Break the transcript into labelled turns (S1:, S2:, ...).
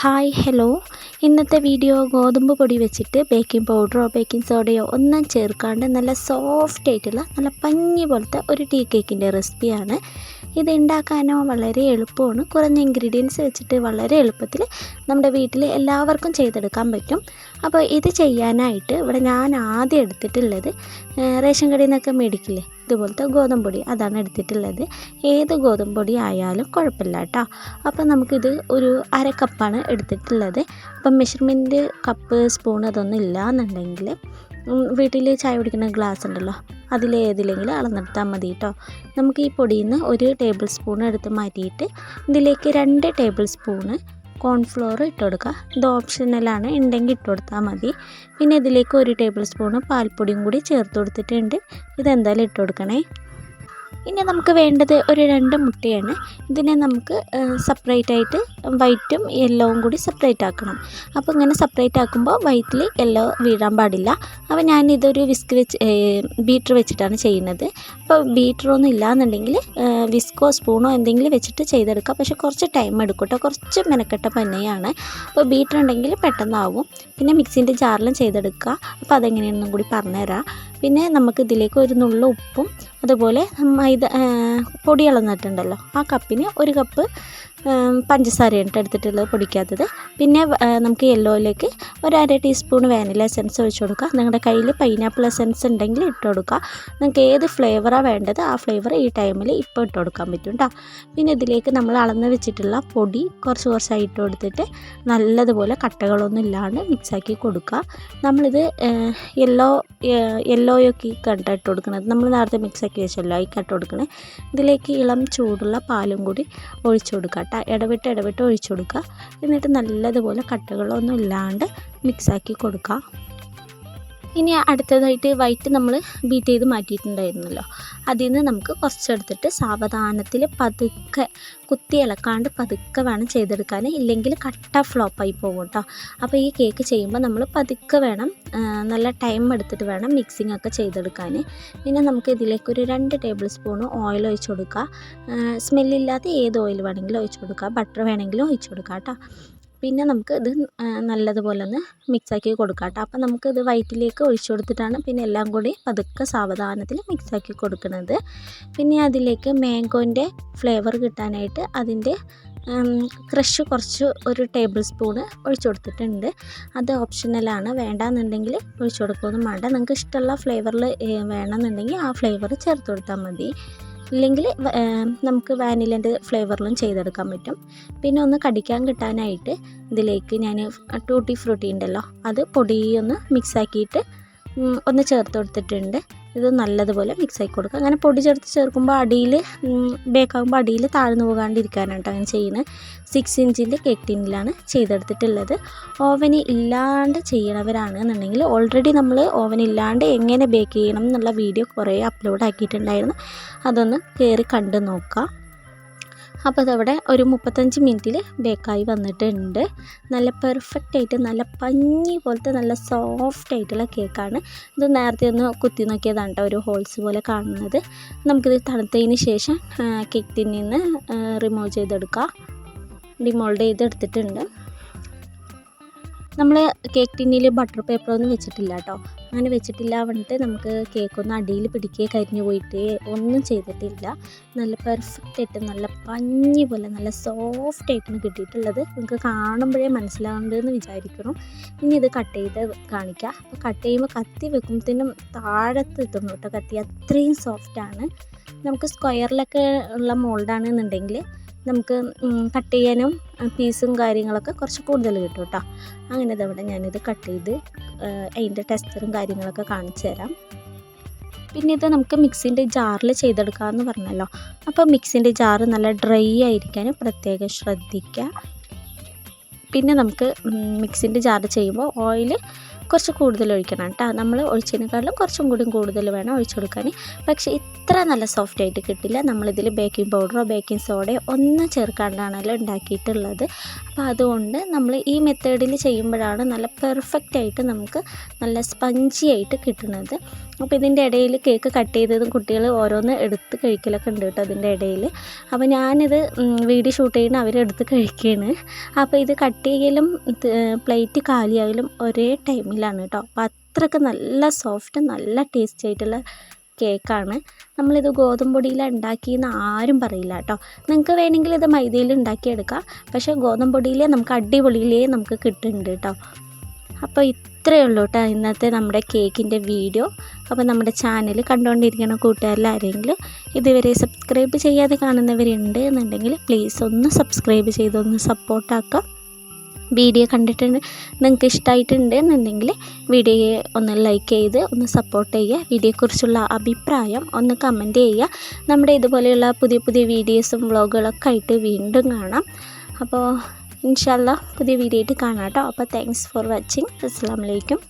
S1: Hi hello. ഇന്നത്തെ video ഗോതമ്പ് പൊടി വെച്ചിട്ട് ബേക്കിംഗ് പൗഡറോ ബേക്കിംഗ് സോഡയോ ഒന്നും ചേർക്കാണ്ട് നല്ല സോഫ്റ്റ് ആയിട്ടുള്ള നല്ല പഞ്ഞി പോലത്തെ ഒരു ടീ കേക്കിന്റെ റെസിപ്പിയാണ് ഇത് ഉണ്ടാക്കാനോ വളരെ എളുപ്പമാണ്. കുറഞ്ഞ ഇൻഗ്രീഡിയൻസ് വെച്ചിട്ട് വളരെ എളുപ്പത്തിൽ നമ്മുടെ വീട്ടിൽ എല്ലാവർക്കും ചെയ്തെടുക്കാൻ പറ്റും. അപ്പോൾ ഇത് ചെയ്യാനായിട്ട് ഇവിടെ ഞാൻ ആദ്യം എടുത്തിട്ടുള്ളത് റേഷൻ കടയിൽ നിന്നൊക്കെ മേടിക്കില്ലേ? ഇതുപോലത്തെ ഗോതമ്പ് പൊടി അതാണ് എടുത്തിട്ടുള്ളത്. ഏത് ഗോതമ്പ് പൊടി ആയാലും കുഴപ്പമില്ല കേട്ടോ. അപ്പോൾ നമുക്കിത് ഒരു അര കപ്പാണ് എടുത്തിട്ടുള്ളത്. അപ്പം മെഷർമെന്റ് കപ്പ് സ്പൂൺ അതൊന്നും ഇല്ല എന്നുണ്ടെങ്കിൽ വീട്ടിൽ ചായ കുടിക്കുന്ന ഗ്ലാസ് ഉണ്ടല്ലോ അതിലേതിലെങ്കിലും അളന്നെടുത്താൽ മതി കേട്ടോ നമുക്ക് ഈ പൊടിയിൽ നിന്ന് ഒരു ടേബിൾ സ്പൂൺ എടുത്ത് മാറ്റിയിട്ട് ഇതിലേക്ക് രണ്ട് ടേബിൾ സ്പൂണ് കോൺഫ്ലോർ ഇട്ട് കൊടുക്കുക. ഇത് ഓപ്ഷണലാണ് ഉണ്ടെങ്കിൽ ഇട്ട് കൊടുത്താൽ മതി. പിന്നെ ഇതിലേക്ക് ഒരു ടേബിൾ സ്പൂണ് പാൽപ്പൊടിയും കൂടി ചേർത്ത് കൊടുത്തിട്ടുണ്ട്. ഇതെന്തായാലും ഇട്ട് കൊടുക്കണേ. ഇനി നമുക്ക് വേണ്ടത് ഒരു രണ്ട് മുട്ടയാണ്. ഇതിനെ നമുക്ക് സെപ്പറേറ്റ് ആയിട്ട് വൈറ്റും യെല്ലോവും കൂടി സെപ്പറേറ്റ് ആക്കണം. അപ്പോൾ ഇങ്ങനെ സെപ്പറേറ്റ് ആക്കുമ്പോൾ വൈറ്റിൽ യെല്ലോ വീഴാൻ പാടില്ല. അപ്പോൾ ഞാൻ ഇതൊരു വിസ്ക് വെച്ച് ബീറ്റർ വെച്ചിട്ടാണ് ചെയ്യുന്നത്. അപ്പോൾ ബീറ്ററൊന്നും ഇല്ലാന്നുണ്ടെങ്കിൽ വിസ്കോ സ്പൂണോ എന്തെങ്കിലും വെച്ചിട്ട് ചെയ്തെടുക്കുക പക്ഷെ കുറച്ച് ടൈം എടുക്കും കേട്ടോ കുറച്ച് മെനക്കെട്ട പന്നയാണ്. അപ്പോൾ ബീറ്റർ ഉണ്ടെങ്കിൽ പെട്ടെന്നാവും. പിന്നെ മിക്സിന്റെ ജാറിലും ചെയ്തെടുക്കുക. അപ്പോൾ അതെങ്ങനെയാണെന്നും കൂടി പറഞ്ഞുതരാം. പിന്നെ നമുക്ക് ഇതിലേക്ക് ഒരു നുള്ള ഉപ്പും അതുപോലെ മൈദ പൊടി അളന്നിട്ടുണ്ടല്ലോ ആ കപ്പിന് ഒരു കപ്പ് പഞ്ചസാരയാണ് എടുത്തിട്ടുള്ളത് പൊടിക്കാത്തത്. പിന്നെ നമുക്ക് യെല്ലോയിലേക്ക് ഒരു അര ടീസ്പൂൺ വാനില എസൻസ് ഒഴിച്ച് കൊടുക്കുക. നിങ്ങളുടെ കയ്യിൽ പൈനാപ്പിൾ എസൻസ് ഉണ്ടെങ്കിൽ ഇട്ട് കൊടുക്കുക. നിങ്ങൾക്ക് ഏത് ഫ്ലേവറാണ് വേണ്ടത് ആ ഫ്ലേവർ ഈ ടൈമിൽ ഇപ്പോൾ ഇട്ട് കൊടുക്കാൻ പറ്റും കേട്ടോ പിന്നെ ഇതിലേക്ക് നമ്മൾ അളന്ന് വെച്ചിട്ടുള്ള പൊടി കുറച്ച് കുറച്ചായി ഇട്ട് കൊടുത്തിട്ട് നല്ലതുപോലെ കട്ടകളൊന്നും ഇല്ലാണ്ട് മിക്സാക്കി കൊടുക്കുക. നമ്മളിത് യെല്ലോ യെല്ലോയൊക്കെ കണ്ട ഇട്ട് കൊടുക്കുന്നത് നമ്മൾ നേരത്തെ മിക്സാക്കി വെച്ചല്ലോ ഈ കട്ട് കൊടുക്കണേ. ഇതിലേക്ക് ഇളം ചൂടുള്ള പാലും കൂടി ഒഴിച്ചു കൊടുക്കുക കേട്ടോ ഇടവിട്ട് ഇടവിട്ട് ഒഴിച്ചു കൊടുക്കുക. എന്നിട്ട് നല്ലതുപോലെ കട്ടകളൊന്നും ഇല്ലാണ്ട് മിക്സാക്കി കൊടുക്കുക. ഇനി അടുത്തതായിട്ട് വൈറ്റ് നമ്മൾ ബീറ്റ് ചെയ്ത് മാറ്റിയിട്ടുണ്ടായിരുന്നല്ലോ. അതിൽ നിന്ന് നമുക്ക് കുറച്ചെടുത്തിട്ട് സാവധാനത്തിൽ പതുക്കെ കുത്തി ഇളക്കാണ്ട് പതുക്കെ വേണം ചെയ്തെടുക്കാൻ. ഇല്ലെങ്കിൽ കട്ട ഫ്ലോപ്പായി പോകും കേട്ടോ അപ്പോൾ ഈ കേക്ക് ചെയ്യുമ്പോൾ നമ്മൾ പതുക്കെ വേണം നല്ല ടൈം എടുത്തിട്ട് വേണം മിക്സിംഗ് ഒക്കെ ചെയ്തെടുക്കാൻ. പിന്നെ നമുക്ക് ഇതിലേക്ക് ഒരു രണ്ട് ടേബിൾ സ്പൂൺ ഓയിൽ ഒഴിച്ച് കൊടുക്കുക സ്മെല്ലില്ലാത്ത ഏത് ഓയിൽ വേണമെങ്കിലും ഒഴിച്ച് കൊടുക്കുക ബട്ടർ വേണമെങ്കിലും ഒഴിച്ച് കൊടുക്കുക കേട്ടോ പിന്നെ നമുക്ക് ഇത് നല്ലതുപോലെ ഒന്ന് മിക്സാക്കി കൊടുക്കാം കേട്ടോ അപ്പം നമുക്ക് ഇത് വയറ്റിലേക്ക് ഒഴിച്ചു കൊടുത്തിട്ടാണ് പിന്നെ എല്ലാം കൂടി പതുക്കെ സാവധാനത്തിൽ മിക്സാക്കി കൊടുക്കുന്നത്. പിന്നെ അതിലേക്ക് മാംഗോന്റെ ഫ്ലേവർ കിട്ടാനായിട്ട് അതിന്റെ ക്രഷ് കുറച്ച് ഒരു ടേബിൾ സ്പൂണ് ഒഴിച്ചു കൊടുത്തിട്ടുണ്ട്. അത് ഓപ്ഷണലാണ് വേണ്ടാന്നുണ്ടെങ്കിൽ ഒഴിച്ചു കൊടുക്കുകയൊന്നും വേണ്ട. നിങ്ങൾക്ക് ഇഷ്ടമുള്ള ഫ്ലേവറിൽ വേണമെന്നുണ്ടെങ്കിൽ ആ ഫ്ലേവർ ചേർത്ത് കൊടുത്താൽ മതി. ഇല്ലെങ്കിൽ നമുക്ക് വാനിലേന്റെ ഫ്ലേവറിലും ചെയ്തെടുക്കാൻ പറ്റും. പിന്നെ ഒന്ന് കടിക്കാൻ കിട്ടാനായിട്ട് ഇതിലേക്ക് ഞാൻ ടൂട്ടി ഫ്രൂട്ടി ഉണ്ടല്ലോ അത് പൊടിയൊന്ന് മിക്സാക്കിയിട്ട് ഒന്ന് ചേർത്ത് കൊടുത്തിട്ടുണ്ട്. ഇത് നല്ലതുപോലെ മിക്സ് ആക്കി കൊടുക്കുക. അങ്ങനെ പൊടി ചേർത്ത് ചേർക്കുമ്പോൾ അടിയിൽ ബേക്കാകുമ്പോൾ അടിയിൽ താഴ്ന്നു പോകാണ്ടിരിക്കാനായിട്ട് അങ്ങനെ ചെയ്യുന്നത്. സിക്സ് ഇഞ്ചിന്റെ കേക്ക് ടിന്നിലാണ് ചെയ്തെടുത്തിട്ടുള്ളത്. ഓവന് ഇല്ലാണ്ട് ചെയ്യണവരാണ് എന്നുണ്ടെങ്കിൽ ഓൾറെഡി നമ്മൾ ഓവൻ ഇല്ലാണ്ട് എങ്ങനെ ബേക്ക് ചെയ്യണം എന്നുള്ള വീഡിയോ കുറേ അപ്ലോഡ് ആക്കിയിട്ടുണ്ടായിരുന്നു. അതൊന്ന് കയറി കണ്ട് നോക്കാം അപ്പോൾ അതവിടെ ഒരു മുപ്പത്തഞ്ച് മിനിറ്റിൽ ബേക്കായി വന്നിട്ടുണ്ട്. നല്ല പെർഫെക്റ്റ് ആയിട്ട് നല്ല പഞ്ഞി പോലത്തെ നല്ല സോഫ്റ്റ് ആയിട്ടുള്ള കേക്കാണ് ഇത് നേരത്തെ ഒന്ന് കുത്തി നോക്കിയതാണ് കേട്ടോ ഒരു ഹോൾസ് പോലെ കാണുന്നത്. നമുക്കിത് തണുത്തതിന് ശേഷം കേക്ക് ടിന്നിൽ നിന്ന് റിമൂവ് ചെയ്തെടുക്കാം. ഡിമോൾഡ് ചെയ്തെടുത്തിട്ടുണ്ട്. നമ്മൾ കേക്ക് ടിന്നിൽ ബട്ടർ പേപ്പറൊന്നും വെച്ചിട്ടില്ല കേട്ടോ അങ്ങനെ വെച്ചിട്ടില്ല പറഞ്ഞിട്ട് നമുക്ക് കേക്കൊന്നും അടിയിൽ പിടിക്കുക കരിഞ്ഞു പോയിട്ട് ഒന്നും ചെയ്തിട്ടില്ല. നല്ല പെർഫെക്റ്റ് ആയിട്ട് നല്ല പഞ്ഞി പോലെ നല്ല സോഫ്റ്റ് ആയിട്ടാണ് കിട്ടിയിട്ടുള്ളത്. നിങ്ങൾക്ക് കാണുമ്പോഴേ എന്ന് വിചാരിക്കണം ഇനി ഇത് കട്ട് ചെയ്ത് കാണിക്കുക അപ്പോൾ കട്ട് ചെയ്യുമ്പോൾ കത്തി വെക്കുമ്പോഴത്തേനും താഴത്ത് എത്തുന്നു കേട്ടോ. കത്തി അത്രയും സോഫ്റ്റാണ് നമുക്ക് സ്ക്വയറിലൊക്കെ ഉള്ള മോൾഡാണെന്നുണ്ടെങ്കിൽ നമുക്ക് കട്ട് ചെയ്യാനും പീസും കാര്യങ്ങളൊക്കെ കുറച്ച് കൂടുതൽ കിട്ടും കേട്ടോ അങ്ങനെ ഇതവിടെ ഞാനിത് കട്ട് ചെയ്ത് അതിന്റെ ടെസ്റ്ററും കാര്യങ്ങളൊക്കെ കാണിച്ചു തരാം. പിന്നെ ഇത് നമുക്ക് മിക്സിന്റെ ജാറിൽ ചെയ്തെടുക്കാമെന്ന് പറഞ്ഞല്ലോ. അപ്പോൾ മിക്സിന്റെ ജാറ് നല്ല ഡ്രൈ ആയിരിക്കാൻ പ്രത്യേകം ശ്രദ്ധിക്കുക പിന്നെ നമുക്ക് മിക്സിന്റെ ജാർ ചെയ്യുമ്പോൾ ഓയിൽ കുറച്ച് കൂടുതൽ ഒഴിക്കണം കേട്ടോ നമ്മൾ ഒഴിച്ചതിനേക്കാളും കുറച്ചും കൂടി കൂടുതൽ വേണം ഒഴിച്ചു കൊടുക്കാൻ. പക്ഷേ ഇത്ര നല്ല സോഫ്റ്റ് ആയിട്ട് കിട്ടില്ല. നമ്മളിതിൽ ബേക്കിംഗ് പൗഡറോ ബേക്കിംഗ് സോഡയോ ഒന്നും ചേർക്കാണ്ടാണല്ലോ ഉണ്ടാക്കിയിട്ടുള്ളത്. അപ്പോൾ അതുകൊണ്ട് നമ്മൾ ഈ മെത്തേഡിൽ ചെയ്യുമ്പോഴാണ് നല്ല പെർഫെക്റ്റ് ആയിട്ട് നമുക്ക് നല്ല സ്പഞ്ചി ആയിട്ട് കിട്ടുന്നത്. അപ്പോൾ ഇതിന്റെ ഇടയിൽ കേക്ക് കട്ട് ചെയ്തതും കുട്ടികൾ ഓരോന്ന് എടുത്ത് കഴിക്കലൊക്കെ ഉണ്ട് കേട്ടോ അതിന്റെ ഇടയിൽ. അപ്പോൾ ഞാനിത് വീഡിയോ ഷൂട്ട് ചെയ്യുന്ന അവരെടുത്ത് കഴിക്കുകയാണ് അപ്പോൾ ഇത് കട്ട് ചെയ്യലും പ്ലേറ്റ് കാലിയായാലും ഒരേ ടൈമിലാണ് കേട്ടോ. അപ്പോൾ അത്രയ്ക്ക് നല്ല സോഫ്റ്റ് നല്ല ടേസ്റ്റി ആയിട്ടുള്ള കേക്കാണ് നമ്മളിത് ഗോതമ്പ് പൊടിയിലാണ് ഉണ്ടാക്കിയെന്ന് ആരും പറയില്ല കേട്ടോ. നിങ്ങൾക്ക് വേണമെങ്കിൽ ഇത് മൈദയിൽ ഉണ്ടാക്കിയെടുക്കാം പക്ഷേ ഗോതമ്പ് പൊടിയിലെ നമുക്ക് അടിപൊളിയിലേ നമുക്ക് കിട്ടുന്നുണ്ട് കേട്ടോ. അപ്പോൾ ഇത്രയേ ഉള്ളൂ കേട്ടോ ഇന്നത്തെ നമ്മുടെ കേക്കിന്റെ വീഡിയോ അപ്പോൾ നമ്മുടെ ചാനൽ കണ്ടുകൊണ്ടിരിക്കുന്ന കൂട്ടുകാരിലാരെങ്കിലും ഇതുവരെ സബ്സ്ക്രൈബ് ചെയ്യാതെ കാണുന്നവരുണ്ട് എന്നുണ്ടെങ്കിൽ പ്ലീസ് ഒന്ന് സബ്സ്ക്രൈബ് ചെയ്തൊന്ന് സപ്പോർട്ടാക്കാം വീഡിയോ കണ്ടിട്ടുണ്ട് നിങ്ങൾക്ക് ഇഷ്ടമായിട്ടുണ്ട് എന്നുണ്ടെങ്കിൽ വീഡിയോയെ ഒന്ന് ലൈക്ക് ചെയ്ത് ഒന്ന് സപ്പോർട്ട് ചെയ്യുക. വീഡിയോയെക്കുറിച്ചുള്ള അഭിപ്രായം ഒന്ന് കമന്റ് ചെയ്യുക. നമ്മുടെ ഇതുപോലെയുള്ള പുതിയ പുതിയ വീഡിയോസും വ്ളോഗുകളൊക്കെ ആയിട്ട് വീണ്ടും കാണാം. അപ്പോൾ ഇൻഷാല്ല പുതിയ വീഡിയോ ആയിട്ട് കാണാം കേട്ടോ. അപ്പോൾ താങ്ക്സ് ഫോർ വാച്ചിങ് അസ്സാം വലൈക്കും